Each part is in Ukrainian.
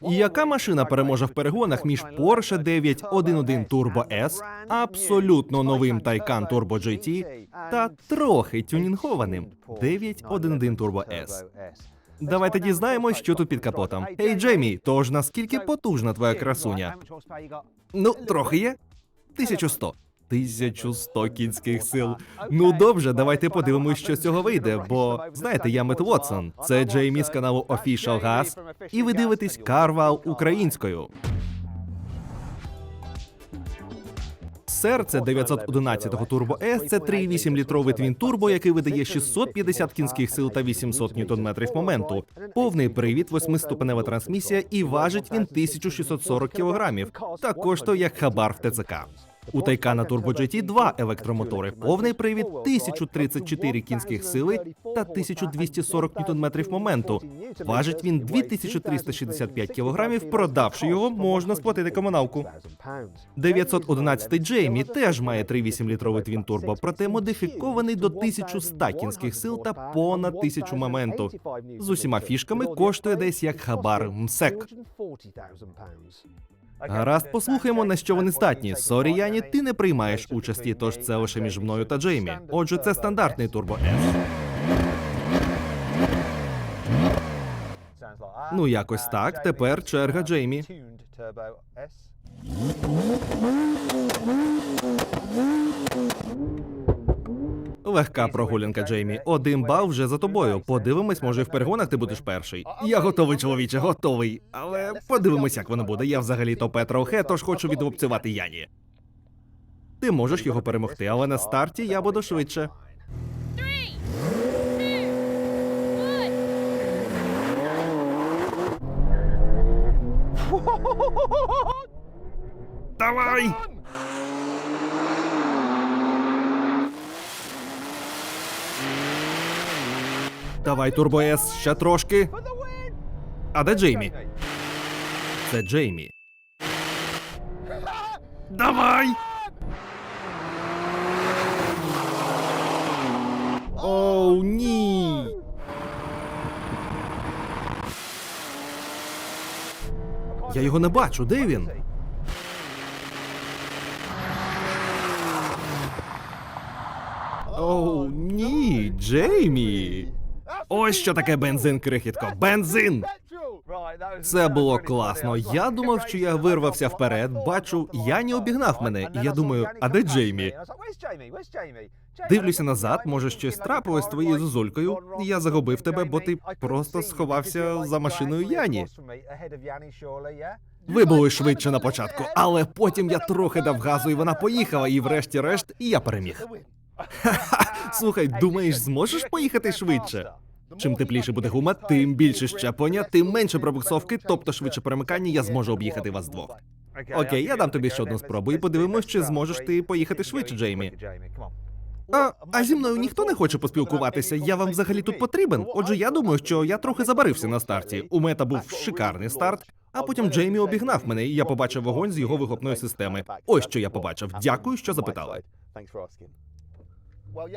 Яка машина переможе в перегонах між Porsche 911 Turbo S, абсолютно новим Taycan Turbo GT та трохи тюнінгованим 911 Turbo S? Давайте дізнаємось, що тут під капотом. Ей, Джеймі, тож наскільки потужна твоя красуня? Ну, трохи є. 1100. 1100 кінських сил. Ну добре, давайте подивимось, що з цього вийде. Бо знаєте, я Мет Вотсон. Це Джеймі з каналу Official Gas, і ви дивитесь Карвал українською. Серце 911-го Turbo S – це 3,8 літровий твін турбо, який видає 650 кінських сил та 800 ньютон-метрів моменту. Повний привід, восьмиступенева трансмісія і важить він 1640 кілограмів. Та коштує як хабар в ТЦК. У Тайкана Turbo GT два електромотори, повний привід, 1034 кінських сили та 1240 ньютон-метрів моменту. Важить він 2365 кілограмів. Продавши його, можна сплатити комуналку. 911 Джеймі теж має 3,8 літровий твін турбо, проте модифікований до 1100 кінських сил та понад 1000 моменту. З усіма фішками коштує десь як хабар МСЕК. Гаразд, послухаємо, на що вони здатні. Сорі, Яні, ти не приймаєш участі, тож це лише між мною та Джеймі. Отже, це стандартний Turbo S. Ну, якось так. Тепер черга Джеймі. Легка прогулянка, Джеймі. Один бал вже за тобою. Подивимось, може в перегонах ти будеш перший. Я готовий, чоловіче, готовий. Але подивимось, як воно буде. Я взагалі то Петро тож хочу відлупцювати Яні. Ти можеш його перемогти, але на старті я буду швидше. Давай! Давай, Турбо С, ще трошки. А де Джеймі? Це Джеймі. Давай! Оу, ні. Я його не бачу, де він? Оу, ні, Джеймі. Ось що таке бензин, крихітко. Бензин! Це було класно. Я думав, що я вирвався вперед, бачу, Яні обігнав мене, і я думаю, а де Джеймі? Дивлюся назад, може щось трапилось твоєю зозулькою. Я загубив тебе, бо ти просто сховався за машиною Яні. Ви були швидше на початку, але потім я трохи дав газу, і вона поїхала, і врешті-решт я переміг. Ха-ха, слухай, думаєш, зможеш поїхати швидше? Чим тепліше буде гума, тим більше щеплення, тим менше пробуксовки, тобто швидше перемикання, я зможу об'їхати вас двох. Окей, я дам тобі ще одну спробу і подивимось, чи зможеш ти поїхати швидше, Джеймі. А, а зі мною ніхто не хоче поспілкуватися. Я вам взагалі тут потрібен. Отже, я думаю, що я трохи забарився на старті. У мета був шикарний старт, а потім Джеймі обігнав мене, і я побачив вогонь з його вихлопної системи. Ось що я побачив. Дякую, що запитали.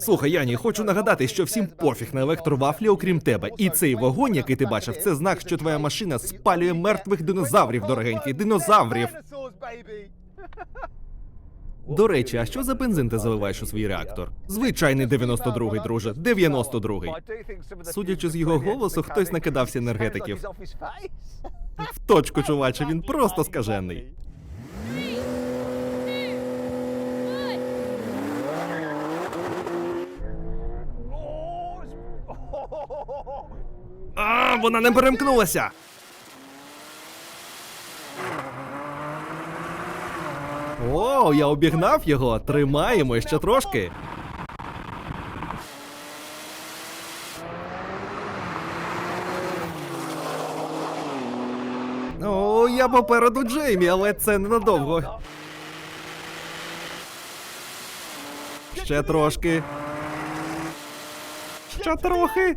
Слухай, Яні, хочу нагадати, що всім пофіг на електровафлі, окрім тебе. І цей вогонь, який ти бачив, це знак, що твоя машина спалює мертвих динозаврів, дорогенький, динозаврів. До речі, а що за бензин ти заливаєш у свій реактор? Звичайний 92-й, друже, 92-й. Судячи з його голосу, хтось накидався енергетиків. В точку, чуваче, він просто скажений. А, вона не перемкнулася. О, я обігнав його. Тримаємо ще трошки. О, я попереду Джеймі, але це ненадовго. Ще трошки. Ще трохи.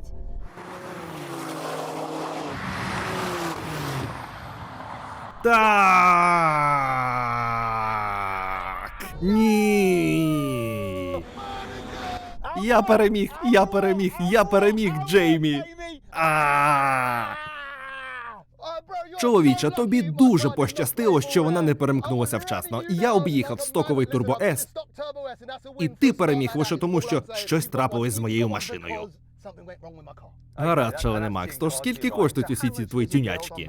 Так. Ні. Я переміг, я переміг, я переміг, Джеймі. А. Чоловіче, тобі дуже пощастило, що вона не перемкнулася вчасно. Я об'їхав стоковий Turbo S, і ти переміг лише тому, що щось трапилось з моєю машиною. Гаразд, шалений Макс, тож скільки коштують усі ці твої тюнячки?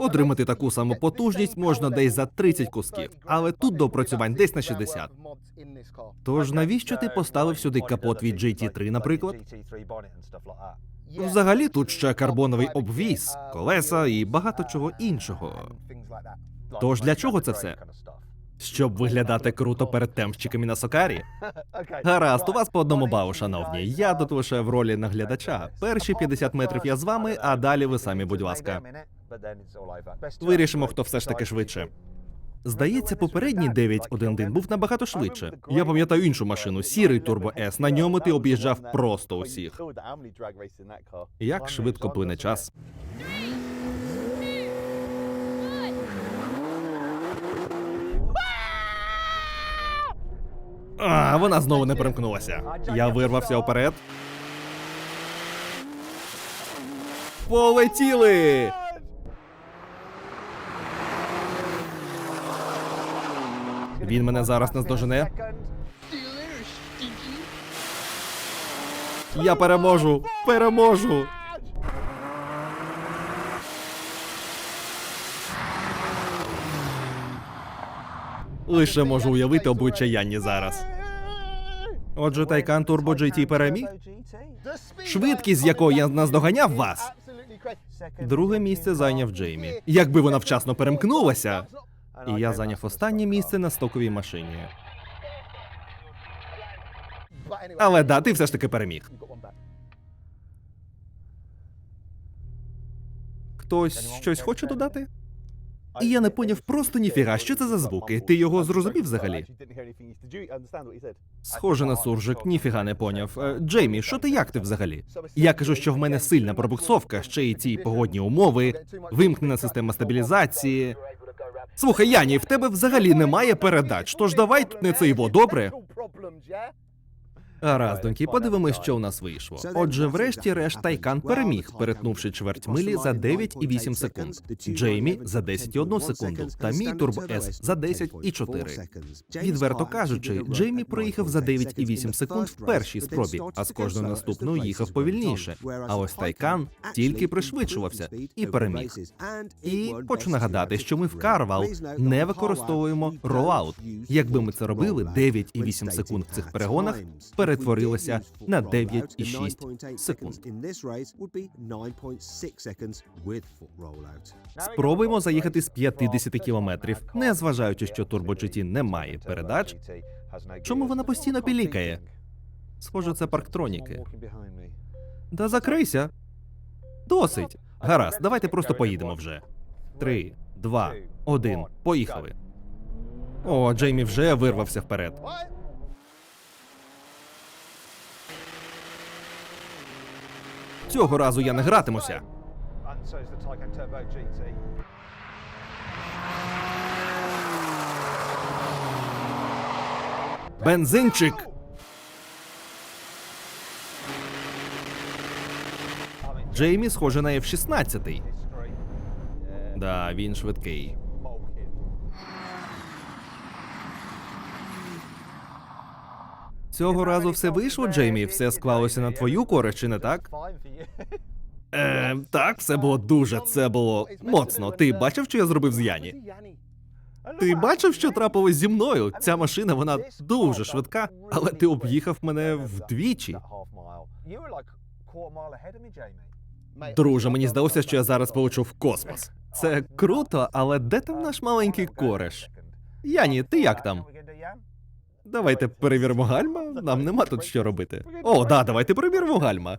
Отримати таку саму потужність можна десь за 30 кусків, але тут доопрацювань десь на 60. Тож навіщо ти поставив сюди капот від GT3, наприклад? Взагалі тут ще карбоновий обвіз, колеса і багато чого іншого. Тож для чого це все? Щоб виглядати круто перед темщиками на сокарі? Гаразд, у вас по одному балу, шановні. Я тут лише в ролі наглядача. Перші 50 метрів я з вами, а далі ви самі, будь ласка. Вирішимо, хто все ж таки швидше. Здається, попередній 911 був набагато швидше. Я пам'ятаю іншу машину, сірий Turbo S. На ньому ти об'їжджав просто усіх. Як швидко плине час. А, вона знову не перемкнулася. Я вирвався вперед. Полетіли! Він мене зараз наздожене. Я переможу! Переможу! Лише можу уявити обличчя Янні зараз. Отже, Тайкан Turbo GT переміг? Швидкість, з якою я наздоганяв вас. Друге місце зайняв Джеймі. Якби вона вчасно перемкнулася, і я зайняв останнє місце на стоковій машині. Але да, ти все ж таки переміг. Хтось щось хоче додати? І я не поняв просто ніфіга, що це за звуки. Ти його зрозумів взагалі? Схоже на суржик, ніфіга не поняв. Е, Джеймі, що ти як ти взагалі? Я кажу, що в мене сильна пробуксовка, ще й ці погодні умови, вимкнена система стабілізації. Слухай, Яні, в тебе взагалі немає передач, тож давай тут не це во, добре? Гаразд, доньки, подивимось, що у нас вийшло. Отже, врешті-решт Тайкан переміг, перетнувши чверть милі за 9,8 секунд. Джеймі за 10,1 секунду, та мій Турбо С за 10,4. Відверто кажучи, Джеймі проїхав за 9,8 секунд в першій спробі, а з кожною наступною їхав повільніше. А ось Тайкан тільки пришвидшувався і переміг. І хочу нагадати, що ми в Карвал не використовуємо ролаут. Якби ми це робили, 9,8 секунд в цих перегонах перетворилося на 9,6 секунд. Спробуємо заїхати з 50 кілометрів, не зважаючи, що Turbo GT не має передач. Чому вона постійно пілікає? Схоже, це парктроніки. Да закрийся. Досить. Гаразд, давайте просто поїдемо вже. Три, два, один. Поїхали. О, Джеймі вже вирвався вперед. Цього разу я не гратимуся. Бензинчик. Джеймі схоже на F-16. Да, він швидкий. Цього разу все вийшло, Джеймі. Все склалося на твою користь, чи не так? Е, так, все було дуже. Це було моцно. Ти бачив, що я зробив з Яні? Ти бачив, що трапилось зі мною? Ця машина, вона дуже швидка, але ти об'їхав мене вдвічі. Друже, мені здалося, що я зараз полечу в космос. Це круто, але де там наш маленький кореш? Яні, ти як там? Давайте перевіримо гальма. Нам нема тут що робити. О, да, давайте перевіримо гальма.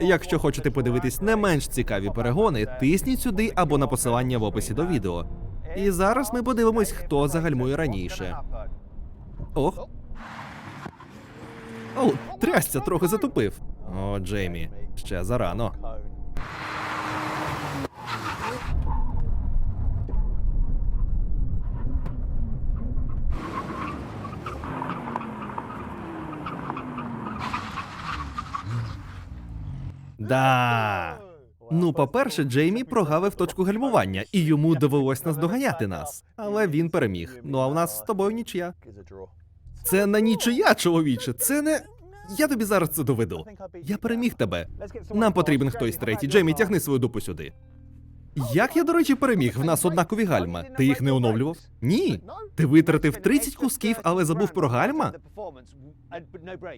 Якщо хочете подивитись не менш цікаві перегони, тисніть сюди або на посилання в описі до відео. І зараз ми подивимось, хто загальмує раніше. Ох. О, трясця трохи затупив. О, Джеймі, ще зарано. Да. Ну, по-перше, Джеймі прогавив точку гальмування, і йому довелось наздоганяти нас. Але він переміг. Ну а в нас з тобою нічия. Це не нічия, чоловіче. Це не. Я тобі зараз це доведу. Я переміг тебе. Нам потрібен хтось третій. Джеймі, тягни свою дупу сюди. Як я, до речі, переміг? В нас однакові гальма. Ти їх не оновлював? Ні. Ти витратив 30 кусків, але забув про гальма?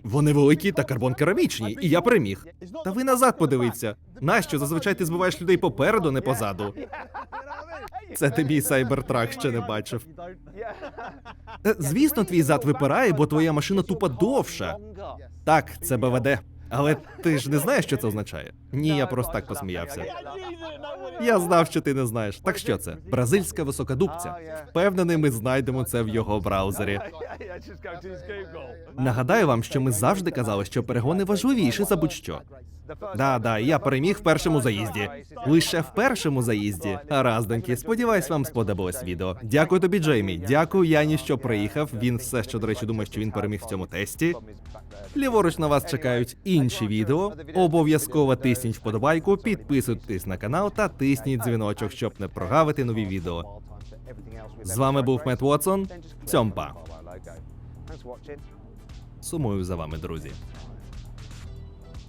Вони великі та карбон керамічні, і я переміг. Та ви назад подивіться. Нащо зазвичай ти збиваєш людей попереду, не позаду? Це ти мій сайбертрак ще не бачив. Е, Звісно, твій зад випирає, бо твоя машина тупо довша. Так, це БВД. Але ти ж не знаєш, що це означає? Ні, я просто так посміявся. Я знав, що ти не знаєш. Так що це? Бразильська високодубця. Впевнений, ми знайдемо це в його браузері. Нагадаю вам, що ми завжди казали, що перегони важливіші за будь-що. Да, да, я переміг в першому заїзді. Лише в першому заїзді. Гараздоньки, сподіваюсь, вам сподобалось відео. Дякую тобі, Джеймі. Дякую Яні, що приїхав. Він все ще, до речі, думає, що він переміг в цьому тесті. Ліворуч на вас чекають інші відео. Обов'язково тисніть вподобайку, підписуйтесь на канал та тисніть дзвіночок, щоб не прогавити нові відео. З вами був Мет Уотсон. Цьомпа. Сумую за вами, друзі.